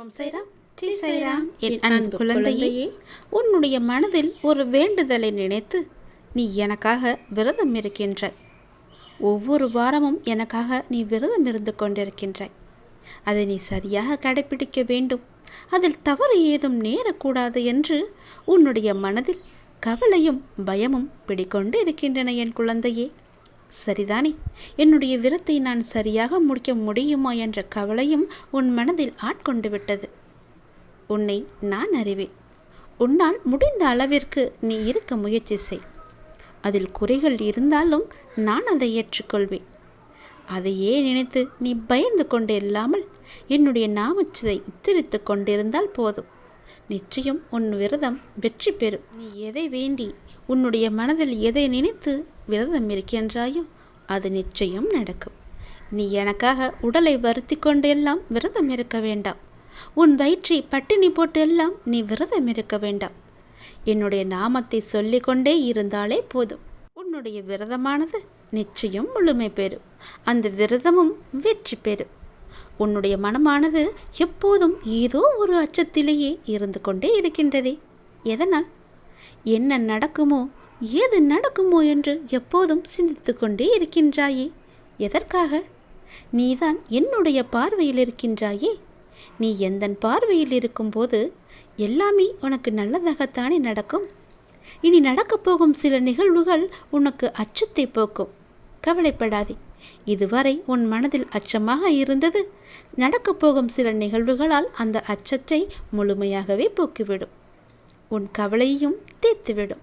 ஓம் சைராம். ஜெய் சைராம். என் அன்பு குழந்தையே உன்னுடைய மனதில் ஒரு வேண்டுதலை நினைத்து நீ எனக்காக விரதம் இருக்கின்றாய் ஒவ்வொரு வாரமும் எனக்காக நீ விரதம் இருந்து கொண்டிருக்கின்றாய் அதை நீ சரியாக கடைபிடிக்க வேண்டும். அதில் தவறு ஏதும் நேரக்கூடாது என்று உன்னுடைய மனதில் கவலையும் பயமும் பிடிக்கொண்டு இருக்கின்றன என் குழந்தையே. சரிதானே? என்னுடைய விரத்தை நான் சரியாக முடிக்க முடியுமா என்ற கவலையும் உன் மனதில் ஆட்கொண்டு விட்டது. உன்னை நான் அறிவேன். உன்னால் முடிந்த அளவிற்கு நீ இருக்க முயற்சி செய். அதில் குறைகள் இருந்தாலும் நான் அதை ஏற்றுக்கொள்வேன். அதையே நினைத்து நீ பயந்து கொண்டு இல்லாமல் என்னுடைய நாமச்சதை உத்தரித்து கொண்டிருந்தால் போதும். நிச்சயம் உன் விரதம் வெற்றி பெறும். நீ எதை வேண்டி உன்னுடைய மனதில் எதை நினைத்து விரதம் இருக்கின்றாயோ அது நிச்சயம் நடக்கும். நீ எனக்காக உடலை வருத்தி கொண்டு எல்லாம் விரதம் இருக்க வேண்டாம். உன் வயிற்றை பட்டினி போட்டு எல்லாம் நீ விரதம் இருக்க வேண்டாம். என்னுடைய நாமத்தை சொல்லிக்கொண்டே இருந்தாலே போதும். உன்னுடைய விரதமானது நிச்சயம் முழுமை பெறும். அந்த விரதமும் வெற்றி பெறும். உன்னுடைய மனமானது எப்போதும் ஏதோ ஒரு அச்சத்திலேயே இருந்து கொண்டே இருக்கின்றதே. எதனால்? என்ன நடக்குமோ ஏது நடக்குமோ என்று எப்போதும் சிந்தித்து கொண்டே இருக்கின்றாயே. எதற்காக? நீதான் என்னுடைய பார்வையில் இருக்கின்றாயே. நீ எந்த பார்வையில் இருக்கும்போது எல்லாமே உனக்கு நல்லதாகத்தானே நடக்கும். இனி நடக்கப் போகும் சில நிகழ்வுகள் உனக்கு அச்சத்தை போக்கும். கவலைப்படாதே. இதுவரை உன் மனதில் அச்சமாக இருந்தது. நடக்கப் போகும் சில நிகழ்வுகளால் அந்த அச்சத்தை முழுமையாகவே போக்கிவிடும். உன் கவலையையும் தீர்த்துவிடும்.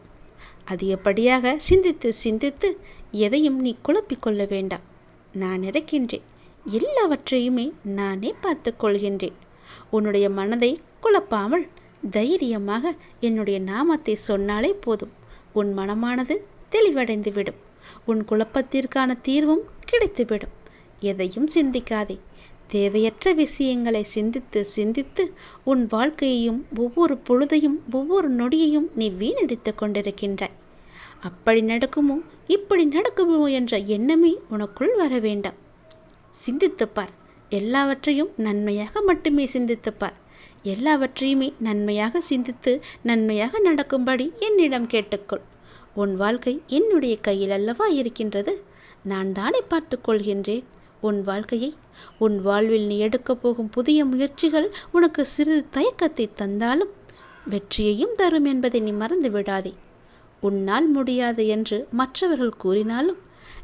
அதிகப்படியாக சிந்தித்து சிந்தித்து எதையும் நீ குழப்பிக்கொள்ள வேண்டாம். நான் இருக்கின்றேன் எல்லாவற்றையுமே நானே பார்த்து கொள்கின்றேன். உன்னுடைய மனதை குழப்பாமல் தைரியமாக என்னுடைய நாமத்தை சொன்னாலே போதும். உன் மனமானது தெளிவடைந்து விடும் உன் குழப்பத்திற்கான தீர்வும் கிடைத்துவிடும். எதையும் சிந்திக்காதே. தேவையற்ற விஷயங்களை சிந்தித்து சிந்தித்து உன் வாழ்க்கையையும் ஒவ்வொரு பொழுதையும் ஒவ்வொரு நொடியையும் நீ வீணடித்து கொண்டிருக்கின்றாய். அப்படி நடக்குமோ இப்படி நடக்குமோ என்ற எண்ணமே உனக்குள் வர வேண்டாம். சிந்தித்துப்பார் எல்லாவற்றையும் நன்மையாக மட்டுமே சிந்தித்துப்பார் எல்லாவற்றையுமே நன்மையாக சிந்தித்து நன்மையாக நடக்கும்படி என்னிடம் கேட்டுக்கொள். உன் வாழ்க்கை என்னுடைய கையில் அல்லவா இருக்கின்றது? நான் தானே பார்த்து கொள்கின்றேன். உன் வாழ்க்கையை உன் வாழ்வில் நீ எடுக்கப் போகும் புதிய முயற்சிகள் உனக்கு சிறிது தயக்கத்தை தந்தாலும் வெற்றியையும் தரும் என்பதை நீ மறந்து விடாதே. உன்னால் முடியாது என்று மற்றவர்கள் கூறினாலும்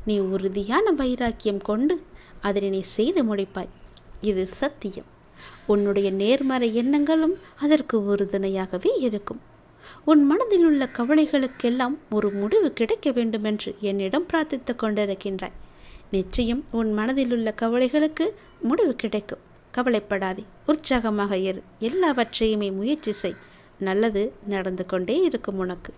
நீ உறுதியான வைராக்கியம் கொண்டு அதனை நீ செய்து முடிப்பாய். இது சத்தியம். உன்னுடைய நேர்மறை எண்ணங்களும் அதற்கு உறுதுணையாகவே இருக்கும். உன் மனதில் உள்ள கவலைகளுக்கெல்லாம் ஒரு முடிவு கிடைக்க வேண்டும் என்று என்னிடம் பிரார்த்தித்து கொண்டிருக்கின்றாய். நிச்சயம் உன் மனதில் உள்ள கவலைகளுக்கு முடிவு கிடைக்கும். கவலைப்படாதே உற்சாகமாக இரு. எல்லாவற்றையுமே முயற்சி செய். நல்லது நடந்து கொண்டே இருக்கும் உனக்கு.